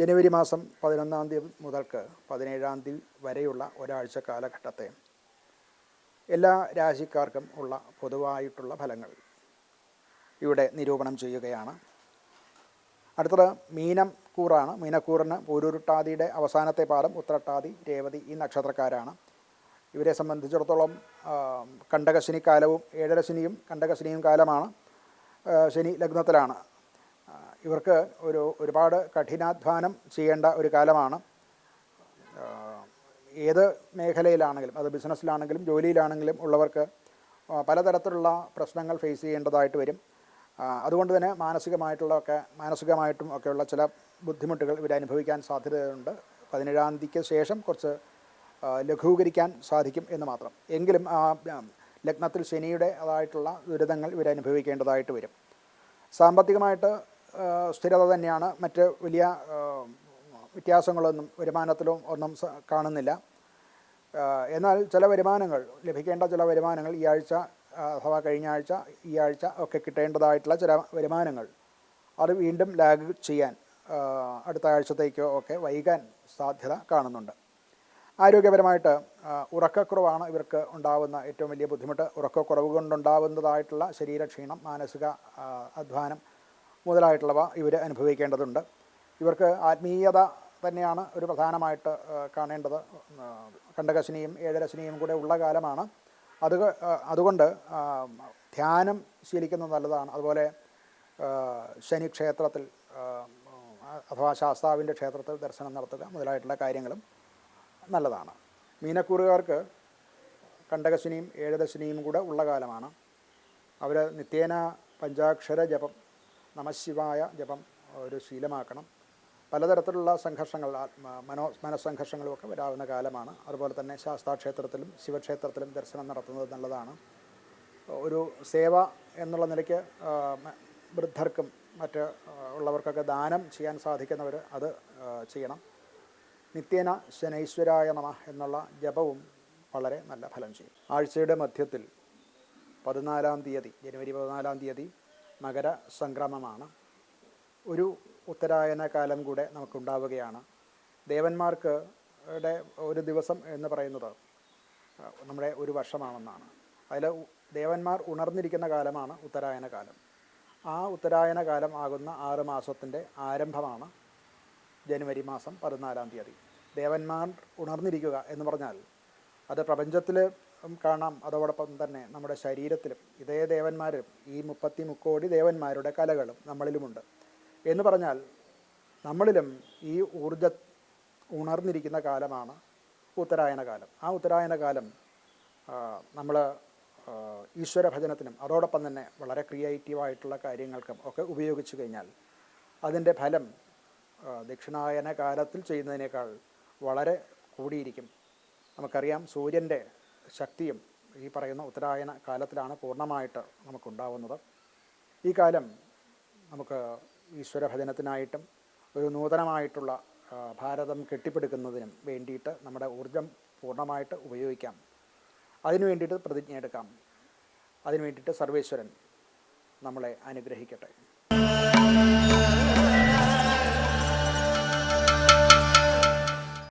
ജനുവരി മാസം പതിനൊന്നാം തീയതി മുതൽക്ക് പതിനേഴാം തീയതി വരെയുള്ള ഒരാഴ്ച കാലഘട്ടത്തെ എല്ലാ രാശിക്കാർക്കും ഉള്ള പൊതുവായിട്ടുള്ള ഫലങ്ങൾ ഇവിടെ നിരൂപണം ചെയ്യുകയാണ്. അടുത്തത് മീനം കൂറാണ്. മീനക്കൂറിന് പൂരുരുട്ടാതിയുടെ അവസാനത്തെ പാദം ഉത്രട്ടാതി രേവതി ഈ നക്ഷത്രക്കാരാണ്. ഇവരെ സംബന്ധിച്ചിടത്തോളം കണ്ടകശനി കാലവും ഏഴരശനിയും കണ്ടകശനിയും കാലമാണ്. ശനി ലഗ്നത്തിലാണ്. ഇവർക്ക് ഒരു ഒരുപാട് കഠിനാധ്വാനം ചെയ്യേണ്ട ഒരു കാലമാണ്. ഏത് മേഖലയിലാണെങ്കിലും അത് ബിസിനസ്സിലാണെങ്കിലും ജോലിയിലാണെങ്കിലും ഉള്ളവർക്ക് പലതരത്തിലുള്ള പ്രശ്നങ്ങൾ ഫേസ് ചെയ്യേണ്ടതായിട്ട് വരും. അതുകൊണ്ട് തന്നെ മാനസികമായിട്ടുള്ള ഒക്കെ മാനസികമായിട്ടും ഒക്കെയുള്ള ചില ബുദ്ധിമുട്ടുകൾ ഇവർ അനുഭവിക്കാൻ സാധ്യതയുണ്ട്. പതിനേഴാം തീയതിക്ക് ശേഷം കുറച്ച് ലഘൂകരിക്കാൻ സാധിക്കും എന്ന് മാത്രം. എങ്കിലും ആ ലഗ്നത്തിൽ ശനിയുടെ അതായിട്ടുള്ള ദുരിതങ്ങൾ ഇവർ അനുഭവിക്കേണ്ടതായിട്ട് വരും. സാമ്പത്തികമായിട്ട് സ്ഥിരത തന്നെയാണ്. മറ്റ് വലിയ വ്യത്യാസങ്ങളൊന്നും വരുമാനത്തിലും ഒന്നും കാണുന്നില്ല. എന്നാൽ ചില വരുമാനങ്ങൾ ലഭിക്കേണ്ട ചില വരുമാനങ്ങൾ ഈ ആഴ്ച അഥവാ കഴിഞ്ഞ ആഴ്ച ഈ ആഴ്ച ഒക്കെ കിട്ടേണ്ടതായിട്ടുള്ള ചില വരുമാനങ്ങൾ അത് വീണ്ടും ലാഗ് ചെയ്യാൻ അടുത്ത ആഴ്ചത്തേക്കോ ഒക്കെ വൈകാൻ സാധ്യത കാണുന്നുണ്ട്. ആരോഗ്യപരമായിട്ട് ഉറക്കക്കുറവാണ് ഇവർക്ക് ഉണ്ടാവുന്ന ഏറ്റവും വലിയ ബുദ്ധിമുട്ട്. ഉറക്കക്കുറവ് കൊണ്ടുണ്ടാവുന്നതായിട്ടുള്ള ശരീരക്ഷീണം മാനസിക അധ്വാനം മുതലായിട്ടുള്ളവ ഇവർ അനുഭവിക്കേണ്ടതുണ്ട്. ഇവർക്ക് ആത്മീയത തന്നെയാണ് ഒരു പ്രധാനമായിട്ട് കാണേണ്ടത്. കണ്ടകശനിയും ഏഴരശനിയും കൂടെ ഉള്ള കാലമാണ്. അത് അതുകൊണ്ട് ധ്യാനം ശീലിക്കുന്നത് നല്ലതാണ്. അതുപോലെ ശനി ക്ഷേത്രത്തിൽ അഥവാ ശാസ്താവിന്റെ ക്ഷേത്രത്തിൽ ദർശനം നടത്തുക മുതലായിട്ടുള്ള കാര്യങ്ങളും നല്ലതാണ്. മീനക്കൂറുകാർക്ക് കണ്ടകശനിയും ഏഴരശനിയും കൂടെ ഉള്ള കാലമാണ്. അവർ നിത്യേന പഞ്ചാക്ഷര ജപം നമശിവായ ജപം ഒരു ശീലമാക്കണം. പലതരത്തിലുള്ള സംഘർഷങ്ങൾ മനോ മനസ്സംഘർഷങ്ങളുമൊക്കെ വരാവുന്ന കാലമാണ്. അതുപോലെ തന്നെ ശാസ്താക്ഷേത്രത്തിലും ശിവക്ഷേത്രത്തിലും ദർശനം നടത്തുന്നത് നല്ലതാണ്. ഒരു സേവ എന്നുള്ള നിലയ്ക്ക് വൃദ്ധർക്കും മറ്റ് ഉള്ളവർക്കൊക്കെ ദാനം ചെയ്യാൻ സാധിക്കുന്നവർ അത് ചെയ്യണം. നിത്യേന ശനൈശ്വരായ നമ എന്നുള്ള ജപവും വളരെ നല്ല ഫലം ചെയ്യും. ആഴ്ചയുടെ മധ്യത്തിൽ പതിനാലാം തീയതി ജനുവരി പതിനാലാം തീയതി മകര സംക്രമമാണ് ഒരു ഉത്തരായന കാലം കൂടെ നമുക്കുണ്ടാവുകയാണ്. ദേവന്മാർക്ക് ഒരു ദിവസം എന്ന് പറയുന്നത് നമ്മുടെ ഒരു വർഷമാണെന്നാണ്. അതിൽ ദേവന്മാർ ഉണർന്നിരിക്കുന്ന കാലമാണ് ഉത്തരായന കാലം. ആ ഉത്തരായന കാലം ആകുന്ന ആറ് മാസത്തിന്റെ ആരംഭമാണ് ജനുവരി മാസം പതിനാലാം തീയതി. ദേവന്മാർ ഉണർന്നിരിക്കുക എന്ന് പറഞ്ഞാൽ അത് പ്രപഞ്ചത്തിൽ കാണാം. അതോടൊപ്പം തന്നെ നമ്മുടെ ശരീരത്തിലും ഇതേ ദേവന്മാരും ഈ മുപ്പത്തി മുക്കോടി ദേവന്മാരുടെ കലകളും നമ്മളിലുമുണ്ട്. എന്ന് പറഞ്ഞാൽ നമ്മളിലും ഈ ഊർജ ഉണർന്നിരിക്കുന്ന കാലമാണ് ഉത്തരായന കാലം. ആ ഉത്തരായന കാലം നമ്മൾ ഈശ്വര ഭജനത്തിനും അതോടൊപ്പം തന്നെ വളരെ ക്രിയേറ്റീവായിട്ടുള്ള കാര്യങ്ങൾക്കും ഒക്കെ ഉപയോഗിച്ചു കഴിഞ്ഞാൽ അതിന്റെ ഫലം ദക്ഷിണായന കാലത്തിൽ ചെയ്യുന്നതിനേക്കാൾ വളരെ കൂടിയിരിക്കും. നമുക്കറിയാം സൂര്യന്റെ ശക്തിയും ഈ പറയുന്ന ഉത്തരായന കാലത്തിലാണ് പൂർണമായിട്ട് നമുക്കുണ്ടാവുന്നത്. ഈ കാലം നമുക്ക് ഈശ്വര ഭജനത്തിനായിട്ടും ഒരു നൂതനമായിട്ടുള്ള ഭാരതം കെട്ടിപ്പടുക്കുന്നതിനും വേണ്ടിയിട്ട് നമ്മുടെ ഊർജം പൂർണമായിട്ട് ഉപയോഗിക്കാം. അതിനു വേണ്ടിയിട്ട് പ്രതിജ്ഞ എടുക്കാം അതിനു വേണ്ടിയിട്ട് സർവേശ്വരൻ നമ്മളെ അനുഗ്രഹിക്കട്ടെ.